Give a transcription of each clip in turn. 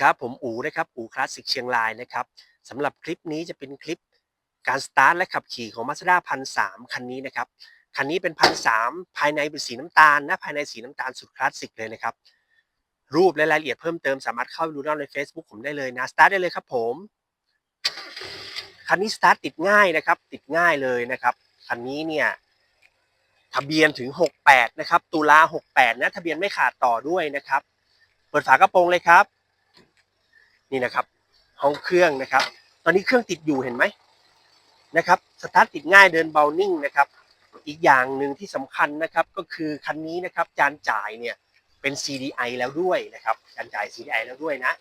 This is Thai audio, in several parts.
ครับผมอูนะครับอูคลาสสิกเชียงรายนะครับสำหรับคลิปนี้จะเป็นคลิปการสตาร์ทและขับขี่ของ Mazda พันสคันนี้นะครับคันนี้เป็นพันสภายในเป็นสีน้ำตาลนะภายในสีน้ำตาลสุดคลาสสิกเลยนะครับรูปและรายละเอียดเพิ่มเติมสามารถเข้าไปดูได้ใน Facebook ผมได้เลยนะสตาร์ทได้เลยครับผมคันนี้สตาร์ทติดง่ายนะครับ ติดง่ายเลยนะครับคันนี้เนี่ยทะเบียนถึง 68 นะครับ ตุลา 68 นะ ทะเบียนไม่ขาดต่อด้วยนะครับ เปิดฝากระโปรงเลยครับ นี่นะครับห้องเครื่องนะครับ ตอนนี้เครื่องติดอยู่เห็นไหมนะครับสตาร์ทติดง่ายเดินเบานิ่งนะครับ อีกอย่างหนึ่งที่สำคัญนะครับก็คือคันนี้นะครับจานจ่ายเนี่ยเป็น CDI แล้วด้วยนะครับจานจ่าย CDI แล้วด้วยนะ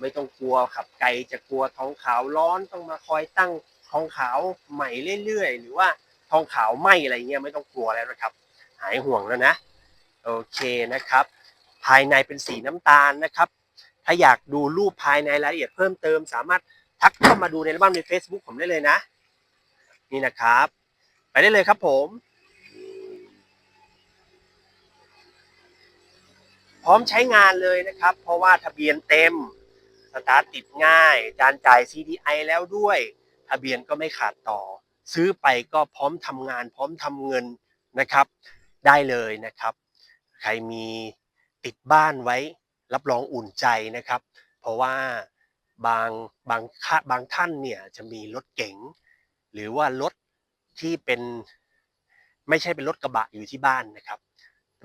ไม่ต้องกลัวขับไกลจะกลัวท้องขาวร้อนต้องมาคอยตั้งทองขาวใหม่เรื่อยๆ หรือว่าทองขาวไหมอะไรเงี้ยไม่ต้องกลัวแล้วนะครับ หายห่วงแล้วนะ โอเคนะครับ ภายในเป็นสีน้ำตาลนะครับ ถ้าอยากดูรูปภายในรายละเอียดเพิ่มเติม สามารถทักเข้ามาดูในอัลบั้มใน Facebook ผมได้เลยนะ นี่นะครับ ไปได้เลยครับผม พร้อมใช้งานเลยนะครับ เพราะว่าทะเบียนเต็มสตาร์ทติดง่าย จานจ่าย CDI แล้วด้วย ทะเบียนก็ไม่ขาดต่อ ซื้อไปก็พร้อมทำงาน พร้อมทำเงินนะครับ ได้เลยนะครับ ใครมีติดบ้านไว้ รับรองอุ่นใจนะครับ เพราะว่าบางบางบางท่านเนี่ยจะมีรถเก๋งหรือว่ารถที่เป็นไม่ใช่เป็นรถกระบะอยู่ที่บ้านนะครับ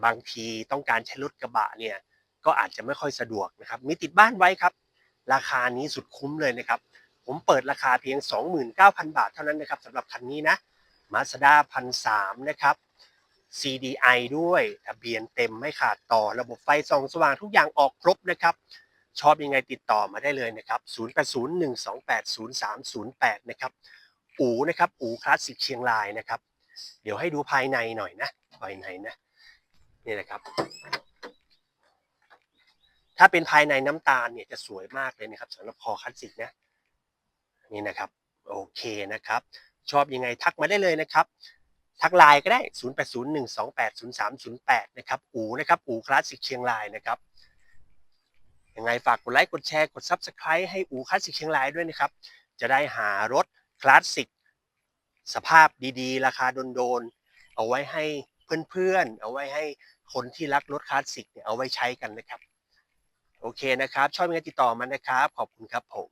บางทีต้องการใช้รถกระบะเนี่ยก็อาจจะไม่ค่อยสะดวกนะครับ มีติดบ้านไว้ครับ ราคานี้สุดคุ้มเลยนะครับ ผมเปิดราคาเพียง 29,000 บาทเท่านั้นนะครับสำหรับคันนี้นะ Mazda พันสามนะครับ CDI ด้วยทะเบียนเต็มไม่ขาดต่อระบบไฟส่องสว่างทุกอย่างออกครบนะครับ ชอบยังไงติดต่อมาได้เลยนะครับ 0801280308 นะครับ อูนะครับ อูคลาสสิกเชียงรายนะครับ เดี๋ยวให้ดูภายในหน่อยนะภายในนะนี่นะครับถ้าเป็นภายในน้ำตาลเนี่ยจะสวยมากเลยนะครับสำหรับคอคลาสสิกนะนี่นะครับโอเคนะครับ ชอบยังไงทักมาได้เลยนะครับ ทักไลน์ก็ได้ 0801280308 นะครับอูนะครับอูคลาสสิกเชียงรายนะครับยังไงฝากกดไลค์กดแชร์กด Subscribe ให้อูคลาสสิกเชียงรายด้วยนะครับ จะได้หารถคลาสสิกสภาพดีๆ ราคาโดนๆ เอาไว้ให้เพื่อนๆ เอาไว้ให้คนที่รักรถคลาสสิกเนี่ยเอาไว้ใช้กันนะครับ โอเคนะครับ ชอบยังไงติดต่อมานะครับ ขอบคุณครับผม